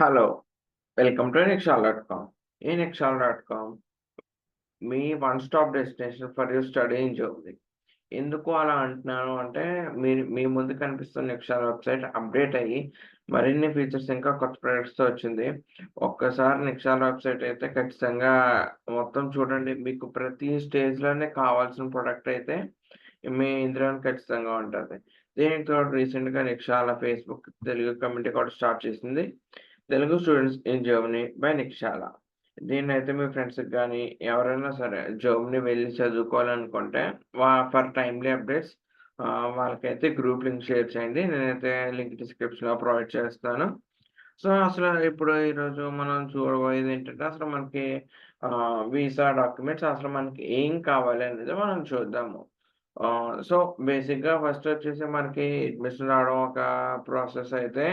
Hello. Welcome to Nikshal dot com. ఈ Nikshal dot com me one stop destination for your study in జోబ్ది ఎందుకు అలా అంటున్నాను అంటే, మీరు మీ ముందు కనిపిస్తున్న నిక్షాల్ వెబ్‌సైట్ అప్‌డేట్ అయ్యి, మరిన్ని ఫీచర్స్ ఇంకా కొత్త ప్రొడక్ట్స్‌తో వచ్చింది. ఒక్కసారి నిక్షాల్ వెబ్‌సైట్ అయితే ఖచ్చితంగా మొత్తం చూడండి. మీకు ప్రతి స్టేజ్‌లోనే కావాల్సిన ప్రొడక్ట్ అయితే మీ ఇందులోనే ఖచ్చితంగా ఉంటుంది దీనికి తోడు రీసెంట్‌గా నెక్షాల ఫేస్‌బుక్ తెలుగు కమ్యూనిటీ కూడా స్టార్ట్ చేసింది. Telugu students in Germany by నిక్షాల. దీన్నైతే మీ ఫ్రెండ్స్‌కి కానీ ఎవరైనా సరే జర్మనీ వెళ్ళి చదువుకోవాలనుకుంటే వా ఫర్ టైమ్లీ అప్డేట్స్ వాళ్ళకైతే గ్రూప్ లింక్ షేర్ చేయండి. నేనైతే లింక్ డిస్క్రిప్షన్‌లో ప్రొవైడ్ చేస్తాను. సో, అసలు ఇప్పుడు ఈరోజు మనం చూడబోయేది ఏంటంటే, అసలు మనకి వీసా డాక్యుమెంట్స్ అసలు మనకి ఏం కావాలి అనేది మనం చూద్దాము. సో, బేసిక్‌గా ఫస్ట్ వచ్చేసి మనకి అడ్మిషన్ రావడం ఒక ప్రాసెస్ అయితే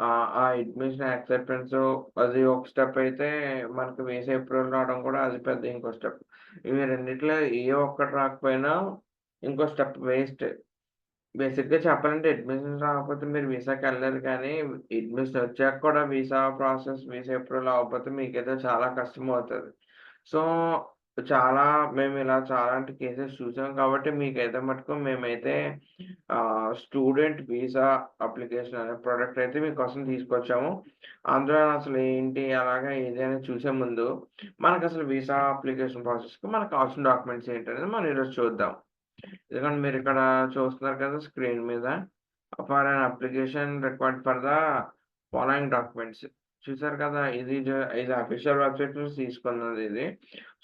ఆహ్, ఆ అడ్మిషన్ యాక్సెప్టెన్స్ అది ఒక స్టెప్ అయితే మనకి వీసా అప్రూవల్ రావడం కూడా అది పెద్ద ఇంకో స్టెప్. ఇవి రెండిట్లో ఏ ఒక్కటి రాకపోయినా ఇంకో స్టెప్ వేస్ట్. బేసిక్‌గా చెప్పాలంటే అడ్మిషన్ రాకపోతే మీరు వీసాకెళ్ళలేరు కానీ, అడ్మిషన్ వచ్చాక కూడా వీసా ప్రాసెస్, వీసా అప్రూవల్ అవ్వకపోతే మీకైతే చాలా కష్టమవుతది. సో, చాలా మేము ఇలా చాలాంటి కేసెస్ చూసాం కాబట్టి మీకు అయితే మటుకు మేమైతే స్టూడెంట్ వీసా అప్లికేషన్ అనే ప్రొడక్ట్ అయితే మీకోసం తీసుకొచ్చాము. అందులో అసలు ఏంటి, అలాగా ఏది అనేది చూసే ముందు మనకు అసలు వీసా అప్లికేషన్ ప్రాసెస్‌కి మనకు కావాల్సిన డాక్యుమెంట్స్ ఏంటనేది మనం ఈరోజు చూద్దాం. ఎందుకంటే మీరు ఇక్కడ చూస్తున్నారు కదా స్క్రీన్ మీద. For an application required for the following documents. చూసారు కదా! ఇది జ ఇది అఫీషియల్ వెబ్‌సైట్ నుంచి తీసుకున్నది ఇది.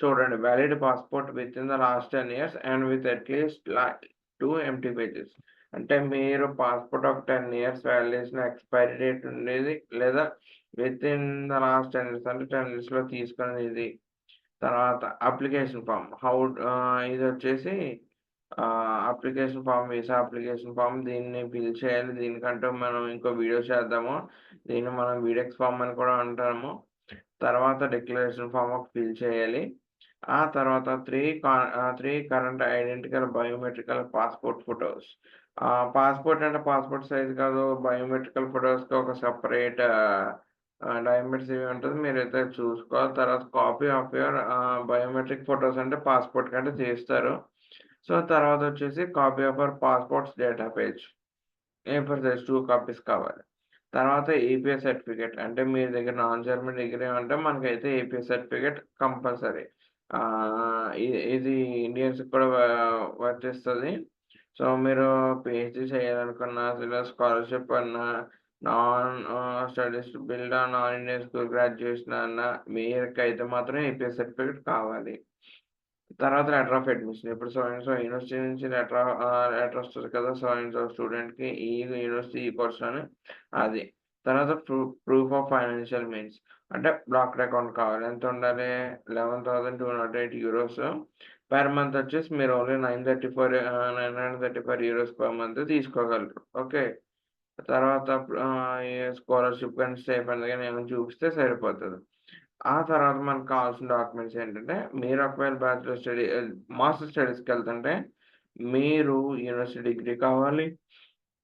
చూడండి valid passport within the last 10 years and with at least two empty pages. అంటే మీరు పాస్‌పోర్ట్ ఒక 10 ఇయర్స్ వ్యాలిడేషన్ ఎక్స్‌పైరీ డేట్ ఉండేది. లేదా within the last 10 years అంటే 10 ఇయర్స్‌లో తీసుకున్నది ఇది. తర్వాత అప్లికేషన్ ఫామ్ హౌ ఇది వచ్చేసి application form visa application form దీన్ని ఫిల్ చేయాలి. దీనికంటూ మనం ఇంకో వీడియో చేద్దాము. దీన్ని మనం వీడెక్స్ ఫామ్ అని కూడా అంటాము. తర్వాత డిక్లరేషన్ ఫామ్ ఒక ఫిల్ చేయాలి. ఆ తర్వాత three three current identical biometrical passport photos passport అంటే పాస్‌పోర్ట్ సైజ్ కాదు. బయోమెట్రికల్ ఫొటోస్కి ఒక సపరేట్ డైమెంట్స్ డయామీటర్స్ ఇవి ఉంటది. మీరైతే చూసుకోవాలి. తర్వాత copy of your biometric photos అంటే పాస్‌పోర్ట్ కంటే చేస్తారు సో, తర్వాత వచ్చేసి copy of our passports data page. A four size two copies కావాలి. తర్వాత ఏపీఎస్ సర్టిఫికేట్ అంటే మీ దగ్గర నాన్ జర్మన్ డిగ్రీ అంటే మనకైతే ఏపీఎస్ సర్టిఫికేట్ కంపల్సరీ. ఇది ఇండియన్స్‌కి కూడా వ సో, మీరు పిహెచ్డి చేయాలనుకున్నా, లేదా స్కాలర్‌షిప్ అన్నా, non studies build on non Indian school graduation అన్నా మీకైతే మాత్రం ఏపీఎస్ సర్టిఫికేట్ కావాలి. తర్వాత లెటర్ ఆఫ్ అడ్మిషన్. ఇప్పుడు సో అండ్ సో యూనివర్సిటీ నుంచి లెటర్ లెటర్ వస్తుంది కదా! సో అండ్ సో స్టూడెంట్‌కి ఈ యూనివర్సిటీ ఈ కోర్స్ అని అది. తర్వాత ప్రూఫ్ ఆఫ్ ఫైనాన్షియల్ మీన్స్ అంటే బ్లాక్డ్ అకౌంట్ కావాలి. ఎంత ఉండాలి? 11,208 యూరోస్. పర్ మంత్ వచ్చేసి మీరు only nine thirty four nine hundred thirty five euros per month తీసుకోగలరు. Okay. తర్వాత ఈ స్కాలర్‌షిప్ గాని, కానీ ఏమైనా చూపిస్తే సరిపోతుంది ఆ తర్వాత మనకు కావాల్సిన డాక్యుమెంట్స్ ఏంటంటే, మీరు ఒకవేళ బ్యాచిలర్ స్టడీ మాస్టర్ స్టడీస్కి వెళ్తుంటే మీరు యూనివర్సిటీ డిగ్రీ కావాలి.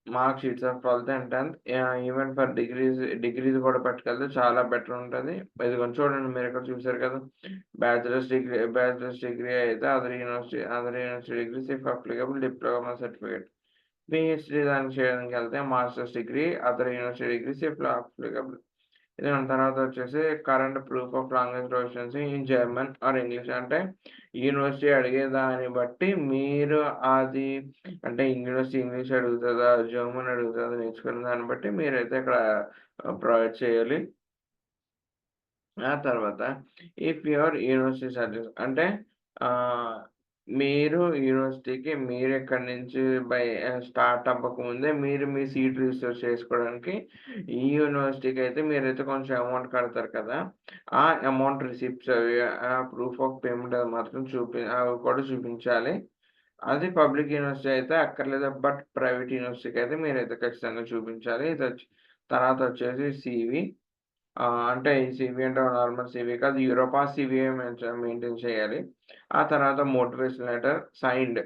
Mark sheets of 12థ్ and tenth even for degrees degrees కూడా పట్టుకెళ్తే చాలా బెటర్ ఉంటుంది ఇది కొంచెం చూడండి ఇక్కడ చూసారు కదా! బ్యాచిలర్స్ డిగ్రీ బ్యాచిలర్స్ డిగ్రీ అయితే other university other university degrees if applicable diploma certificate. PhD దానికి చేయడానికెళ్తే masters degree other university degrees if applicable. దాని తర్వాత వచ్చేసి current proof of language proficiency in German or English అంటే యూనివర్సిటీ అడిగే దాన్ని బట్టి మీరు అది అంటే యూనివర్సిటీ ఇంగ్లీష్ అడుగుతుందా జర్మన్ అడుగుతుందా నేర్చుకున్న దాన్ని బట్టి మీరైతే ఇక్కడ ప్రొవైడ్ చేయాలి. ఆ తర్వాత ఇఫ్ యువర్ యూనివర్సిటీ సర్టిఫికేట్ అంటే మీరు యూనివర్సిటీకి మీరు ఎక్కడి నుంచి బై స్టార్ట్ అవ్వకముందే మీరు మీ సీట్ రిజిస్టర్ చేసుకోవడానికి ఈ యూనివర్సిటీకి అయితే మీరైతే కొంచెం అమౌంట్ కడతారు కదా! ఆ అమౌంట్ రిసిప్ట్స్ అవి ఆ ప్రూఫ్ ఆఫ్ పేమెంట్ అది మాత్రం చూపి అవి కూడా చూపించాలి. అది పబ్లిక్ యూనివర్సిటీ అయితే అక్కర్లేదు. బట్ ప్రైవేట్ యూనివర్సిటీకి అయితే మీరైతే ఖచ్చితంగా చూపించాలి. ఇదొచ్చి తర్వాత వచ్చేసి సీవీ అంటే ఈ సీవీ అంటే నార్మల్ సివి కాదు. యూరోపాస్ సివిఏ మెయింటైన్ చేయాలి. ఆ తర్వాత motivation letter signed.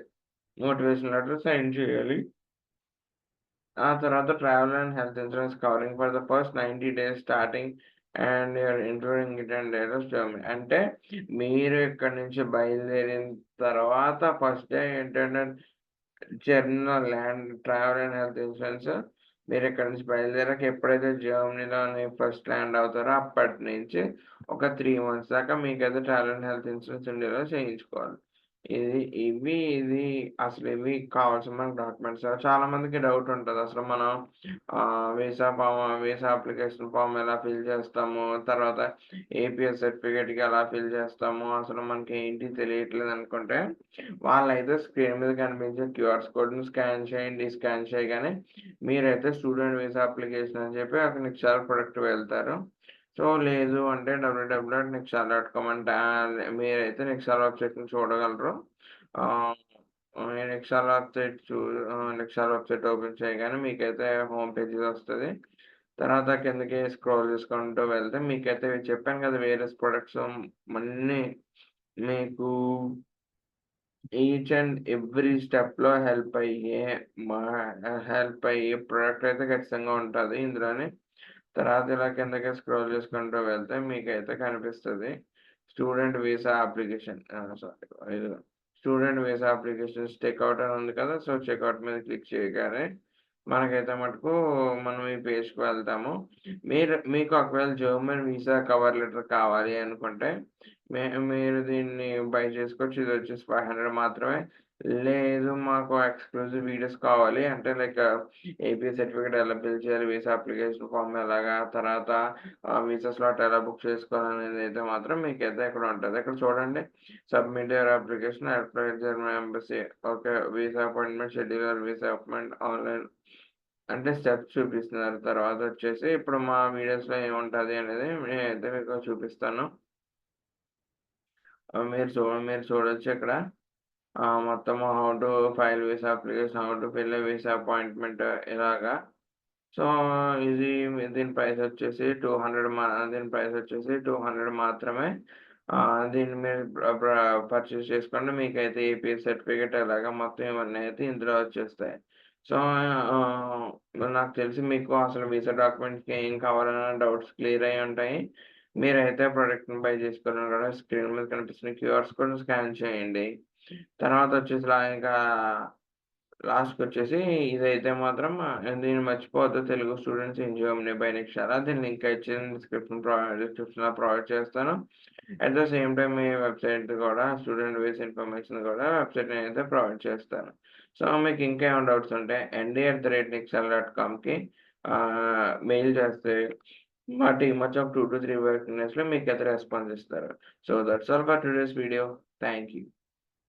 Motivation letter sign చేయాలి. ఆ తర్వాత travel and health insurance covering for the first 90 days starting and your including it and date of Germany. అంటే మీరు ఇక్కడ నుంచి బయలుదేరిన తర్వాత ఫస్ట్ డే ఏంటంటే journal land travel and health insurance మీరు ఇక్కడ నుంచి బయలుదేరాక ఎప్పుడైతే జర్మనీలోని ఫస్ట్ ల్యాండ్ అవుతారో అప్పటి నుంచి ఒక త్రీ మంత్స్ దాకా మీకైతే ట్రావెల్ అండ్ హెల్త్ ఇన్సూరెన్స్ ఉండేలా చేయించుకోవాలి. ఇది ఇవి ఇది అసలు ఇవి కావాల్సిన మనకు డాక్యుమెంట్స్. చాలా మందికి డౌట్ ఉంటుంది అసలు మనం visa form visa application form ఎలా ఫిల్ చేస్తాము? తర్వాత ఏపీఎస్ సర్టిఫికేట్‌కి ఎలా ఫిల్ చేస్తాము? అసలు మనకి ఏంటి తెలియట్లేదు అనుకుంటే, వాళ్ళైతే స్క్రీన్ మీద కనిపించే క్యూఆర్ కోడ్‌ని స్కాన్ చేయండి. స్కాన్ చేయగానే మీరైతే స్టూడెంట్ వీసా అప్లికేషన్ అని చెప్పి అక్కడ చాలా ప్రొడక్ట్ వెళ్తారు. సో, లేదు అంటే డబ్ల్యూడబ్ల్యూ డాట్ కామ్ అంటే మీరైతే నిక్షార్ వెబ్‌సైట్‌ని చూడగలరు. ఆహ్, వెబ్‌సైట్ చూ ఆహ్, వెబ్‌సైట్ ఓపెన్ చేయగానే మీకైతే హోమ్ పేజెస్ వస్తుంది తర్వాత కిందకి స్క్రోల్ చేసుకుంటూ వెళ్తే మీకైతే చెప్పాను కదా! వేరియస్ ప్రొడక్ట్స్ అన్నీ మీకు ఈచ్ అండ్ ఎవ్రీ స్టెప్‌లో హెల్ప్ అయ్యే మా హెల్ప్ అయ్యే ప్రొడక్ట్ అయితే ఖచ్చితంగా ఉంటుంది ఇందులోనే తర్వాత ఇలా కిందకి స్క్రోల్ చేసుకుంటూ వెళ్తే మీకైతే కనిపిస్తుంది student visa application sorry student visa applications checkout అని ఉంది కదా! సో, చెక్అవుట్ మీద క్లిక్ చేయగానే మనకైతే మటుకు మనం ఈ పేజ్‌కి వెళ్తాము. మీరు మీకు ఒకవేళ జర్మన్ వీసా కవర్ లెటర్ కావాలి అనుకుంటే మే మీరు దీన్ని బై చేసుకోవచ్చు. ఇది వచ్చేసి 500 మాత్రమే. లేదు మాకు ఎక్స్‌క్లూజివ్ వీడియోస్ కావాలి అంటే లైక్ ఏపీ సర్టిఫికేట్ ఎలా ఫిల్ చేయాలి? వీసా అప్లికేషన్ ఫామ్ ఎలాగా? తర్వాత వీసా స్లాట్ ఎలా బుక్ చేసుకోవాలి అనేది అయితే మాత్రం మీకైతే ఇక్కడ ఉంటుంది ఇక్కడ చూడండి submit your application apply German embassy okay. Visa appointment schedule visa appointment online అంటే స్టెప్స్ చూపిస్తున్నారు. తర్వాత వచ్చేసి ఇప్పుడు మా వీడియోస్‌లో ఏముంటుంది అనేది నేనైతే మీకు చూపిస్తాను. మీరు చూ మీరు చూడొచ్చు ఇక్కడ. మొత్తం how to file visa application, how to fill visa appointment ఇలాగా. సో, ఇది దీని ప్రైస్ వచ్చేసి 200 మా దీని ప్రైస్ వచ్చేసి 200 మాత్రమే. దీన్ని మీరు పర్చేస్ చేసుకోండి. మీకైతే ఏపీఎస్ సర్టిఫికేట్ ఎలాగా మొత్తం ఇవన్నీ అయితే ఇందులో వచ్చేస్తాయి. సో, నాకు తెలిసి మీకు అసలు వీసా డాక్యుమెంట్స్‌కి ఏం కావాలన్న డౌట్స్ క్లియర్ అయ్యి ఉంటాయి. మీరైతే ప్రొడక్ట్‌ని బై చేసుకోవడం కూడా స్క్రీన్ మీద కనిపిస్తున్న క్యూఆర్స్ కూడా స్కాన్ చేయండి. తర్వాత వచ్చేసి ఇంకా ఇంకా లాస్ట్‌కొచ్చేసి ఇదైతే మాత్రం దీన్ని మర్చిపోవద్దు Telugu students in Germany by Nikshal. దీని లింక్ అయితే డిస్క్రిప్షన్ ప్రొ ప్రొవైడ్ చేస్తాను. అట్ ద సేమ్ టైం మీ వెబ్‌సైట్ కూడా స్టూడెంట్ వేస్ ఇన్ఫర్మేషన్ కూడా వెబ్‌సైట్ నేనైతే ప్రొవైడ్ చేస్తాను. సో, మీకు ఇంకేమైనా డౌట్స్ ఉంటే ND at the rate Nikshal dot కామ్కి mail చేస్తే మా టీమ్ వచ్చి ఒక 2-3 వర్కింగ్ డేస్‌లో అయితే రెస్పాన్స్ ఇస్తారు. So, that's all for today's video. Thank you.